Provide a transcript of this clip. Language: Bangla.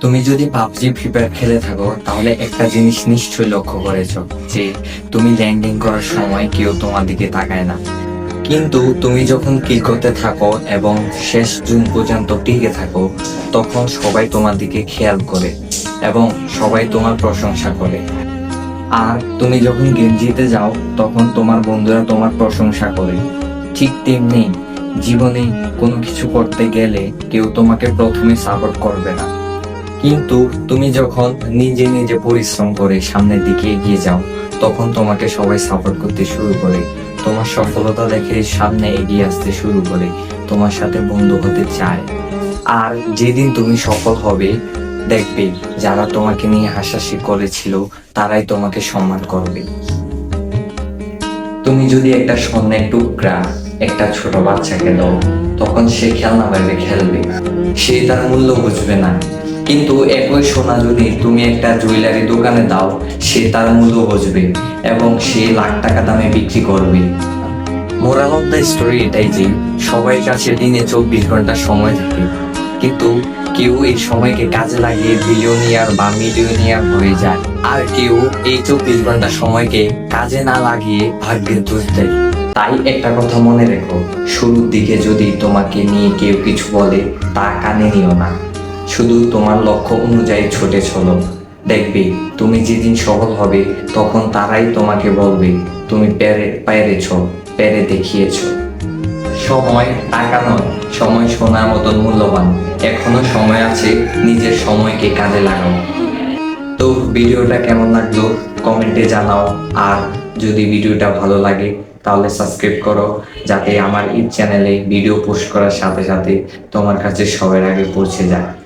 তুমি যদি পাবজি, ফ্রি ফায়ার খেলে থাকো, তাহলে একটা জিনিস নিশ্চয়ই লক্ষ্য করেছ, যে তুমি ল্যান্ডিং করার সময় কেউ তোমার দিকে তাকায় না। কিন্তু তুমি যখন কিল করতে থাকো এবং শেষ জুন পর্যন্ত টিকে থাকো, তখন সবাই তোমার দিকে খেয়াল করে এবং সবাই তোমার প্রশংসা করে। আর তুমি যখন গেম জিতে যাও, তখন তোমার বন্ধুরা তোমার প্রশংসা করে। ঠিক তেমনি জীবনে কোনো কিছু করতে গেলে কেউ তোমাকে প্রথমে সাপোর্ট করবে না। কিন্তু তুমি যখন নিজে নিজে পরিশ্রম করে সামনের দিকে এগিয়ে যাও, তখন তোমাকে সবাই সাপোর্ট করতে শুরু করে। তোমার সফলতা দেখে সামনে এগিয়ে আসতে শুরু করে। তোমার সাথে বন্ধু হতে চায়। আর যেদিন তুমি সফল হবে, দেখবে যারা তোমাকে নিয়ে হাসাহাসি করেছিল, তারাই তোমাকে সম্মান করবে। তুমি যদি একটা স্বর্ণের টুকরা একটা ছোট বাচ্চাকে দাও, তখন সে খেলনা বাইরে খেলবে। সে তার মূল্য বুঝবে না। কিন্তু একই সোনা যদি তুমি একটা জুয়েলারি দোকানে দাও, সে তার মূল্য বুঝবে এবং সে লাখ টাকা দামে বিক্রি করবে। মোরাল অফ দ্য স্টোরি এটাই যে, সবাই কাছে দিনে চব্বিশ ঘণ্টা সময় থাকে। কিন্তু কেউ এই সময়কে কাজে লাগিয়ে বিলিয়নিয়ার বা মিলিয়নিয়ার হয়ে যায়। আর কেউ এই চব্বিশ ঘণ্টা সময়কে কাজে না লাগিয়ে ভাগ্যের দোষ দেয়। তাই একটা কথা মনে রেখো, শুরুর দিকে যদি তোমাকে নিয়ে কেউ কিছু বলে, তা কানে নিও না। শুধু তোমার লক্ষ্য অনুযায়ী ছুটে চলো। দেখবে, তুমি যেদিন সফল হবে, তখন তারাই তোমাকে বলবে, তুমি পেরে পেরেছ পেরে দেখিয়েছ। সময় টাকা নয়, সময় সোনার মতন মূল্যবান। এখনও সময় আছে, নিজের সময়কে কাজে লাগাও। তো ভিডিওটা কেমন লাগল? কমেন্টে জানাও। আর যদি ভিডিওটা ভালো লাগে, তাহলে সাবস্ক্রাইব করো, যাতে আমার এই চ্যানেলে ভিডিও পোস্ট করার সাথে সাথে তোমার কাছে সবার আগে পৌঁছে যায়।